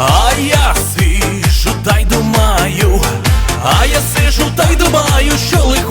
А я сижу та й думаю, а я сижу та й думаю, що лихо